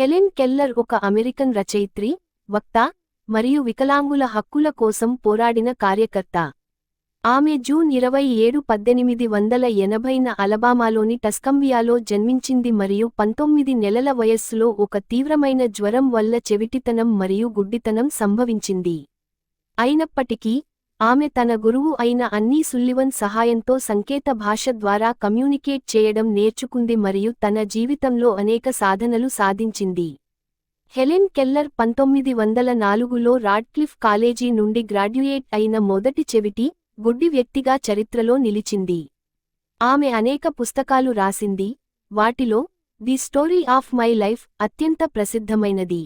Helen Keller ఒక American రచయిత్రి వక్త మరియు వికలాంగుల హక్కుల కోసం పోరాడిన కార్యకర్త. ఆమె జూన్ ఇరవై ఏడు పద్దెనిమిది వందల ఎనభైన అలబామాలోని టస్కంబియాలో జన్మించింది మరియు పంతొమ్మిది నెలల వయస్సులో ఒక తీవ్రమైన జ్వరం వల్ల చెవిటితనం మరియు గుడ్డితనం సంభవించింది. అయినప్పటికీ ఆమె తన గురువు అయిన అన్నీ సుల్లివన్ సహాయంతో సంకేత భాష ద్వారా కమ్యూనికేట్ చేయడం నేర్చుకుంది మరియు తన జీవితంలో అనేక సాధనలు సాధించింది. హెలెన్ కెల్లర్ పంతొమ్మిది వందల నాలుగులో రాడ్క్లిఫ్ కాలేజీ నుండి గ్రాడ్యుయేట్ అయిన మొదటి చెవిటి గుడ్డి వ్యక్తిగా చరిత్రలో నిలిచింది. ఆమె అనేక పుస్తకాలు రాసింది. వాటిలో the story of my life అత్యంత ప్రసిద్ధమైనది.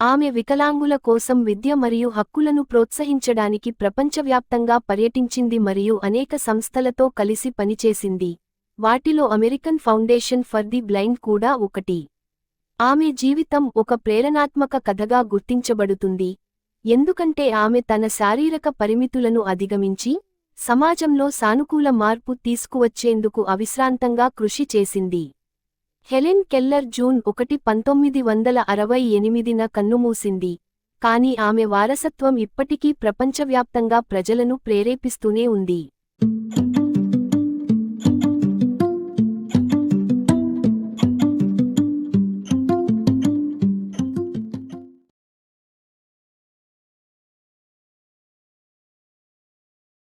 ఆమె వికలాంగుల కోసం విద్య మరియు హక్కులను ప్రోత్సహించడానికి ప్రపంచవ్యాప్తంగా పర్యటించింది మరియు అనేక సంస్థలతో కలిసి పనిచేసింది. వాటిలో American Foundation for the Blind కూడా ఒకటి. ఆమె జీవితం ఒక ప్రేరణాత్మక కథగా గుర్తించబడుతుంది. ఎందుకంటే ఆమె తన శారీరక పరిమితులను అధిగమించి సమాజంలో సానుకూల మార్పు తీసుకువచ్చేందుకు అవిశ్రాంతంగా కృషి చేసింది. హెలెన్ కెల్లర్ జూన్ ఒకటి పంతొమ్మిది వందల అరవై ఎనిమిదిన కన్నుమూసింది. కాని ఆమె వారసత్వం ఇప్పటికీ ప్రపంచవ్యాప్తంగా ప్రజలను ప్రేరేపిస్తూనే ఉంది.